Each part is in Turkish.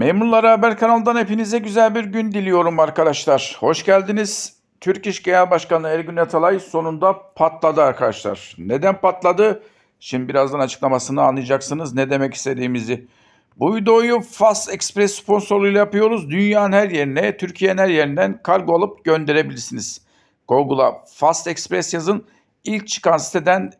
Memurlara Haber kanalından hepinize güzel bir gün diliyorum arkadaşlar. Hoş geldiniz. Türk İş Genel Başkanı Ergün Atalay sonunda patladı arkadaşlar. Neden patladı? Şimdi birazdan açıklamasını anlayacaksınız ne demek istediğimizi. Bu videoyu Fast Express sponsorluğuyla yapıyoruz. Dünyanın her yerine, Türkiye'nin her yerinden kargo alıp gönderebilirsiniz. Google'a Fast Express yazın. İlk çıkan siteden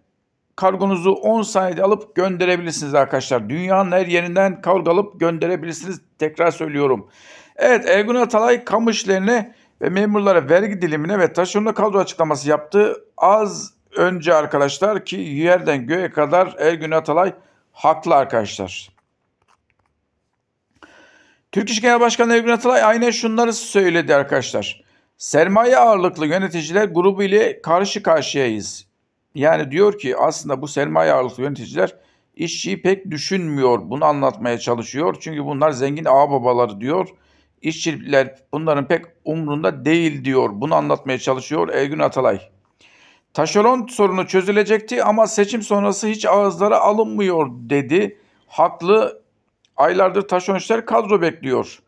kargonuzu 10 saniyede alıp gönderebilirsiniz arkadaşlar. Dünyanın her yerinden kargo alıp gönderebilirsiniz. Tekrar söylüyorum. Evet Ergun Atalay kamu işlerine ve memurlara vergi dilimine ve taşeronda kadro açıklaması yaptı. Az önce arkadaşlar ki yerden göğe kadar Ergun Atalay haklı arkadaşlar. Türk İş Genel Başkanı Ergun Atalay aynen şunları söyledi arkadaşlar. Sermaye ağırlıklı yöneticiler grubu ile karşı karşıyayız. Yani diyor ki aslında bu sermaye ağırlıklı yöneticiler işçiyi pek düşünmüyor. Bunu anlatmaya çalışıyor. Çünkü bunlar zengin ağababaları diyor. İşçiler bunların pek umrunda değil diyor. Bunu anlatmaya çalışıyor Ergün Atalay. Taşeron sorunu çözülecekti ama seçim sonrası hiç ağızlara alınmıyor dedi. Haklı aylardır taşeronçiler kadro bekliyor.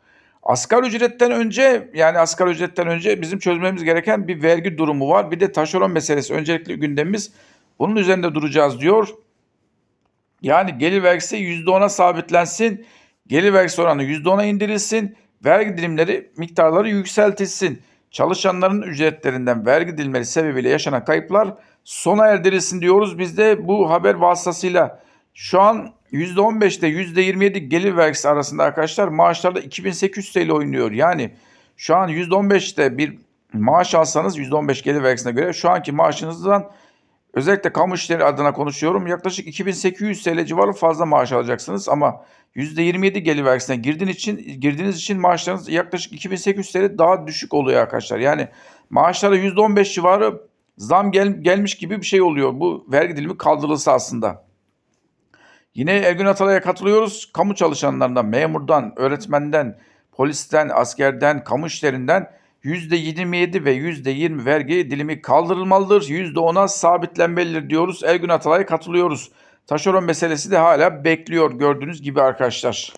Asgari ücretten önce yani asgari ücretten önce bizim çözmemiz gereken bir vergi durumu var. Bir de taşeron meselesi öncelikli gündemimiz. Bunun üzerinde duracağız diyor. Yani gelir vergisi %10'a sabitlensin. Gelir vergisi oranı %10'a indirilsin. Vergi dilimleri miktarları yükseltilsin. Çalışanların ücretlerinden vergi dilimleri sebebiyle yaşanan kayıplar sona erdirilsin diyoruz. Biz de bu haber vasıtasıyla şu an %15 ile %27 gelir vergisi arasında arkadaşlar maaşlarda 2800 TL oynuyor. Yani şu an %15'te bir maaş alsanız %15 gelir vergisine göre şu anki maaşınızdan özellikle kamu işleri adına konuşuyorum. Yaklaşık 2800 TL civarı fazla maaş alacaksınız ama %27 gelir vergisine girdiğiniz için girdiğiniz için maaşlarınız yaklaşık 2800 TL daha düşük oluyor arkadaşlar. Yani maaşlara %15 civarı zam gel, gelmiş gibi bir şey oluyor. Bu vergi dilimi kaldırılsa aslında. Yine Ergün Atalay'a katılıyoruz. Kamu çalışanlarından, memurdan, öğretmenden, polisten, askerden, kamu işlerinden %27 ve %20 vergi dilimi kaldırılmalıdır. %10'a sabitlenmelidir diyoruz. Ergün Atalay'a katılıyoruz. Taşeron meselesi de hala bekliyor gördüğünüz gibi arkadaşlar.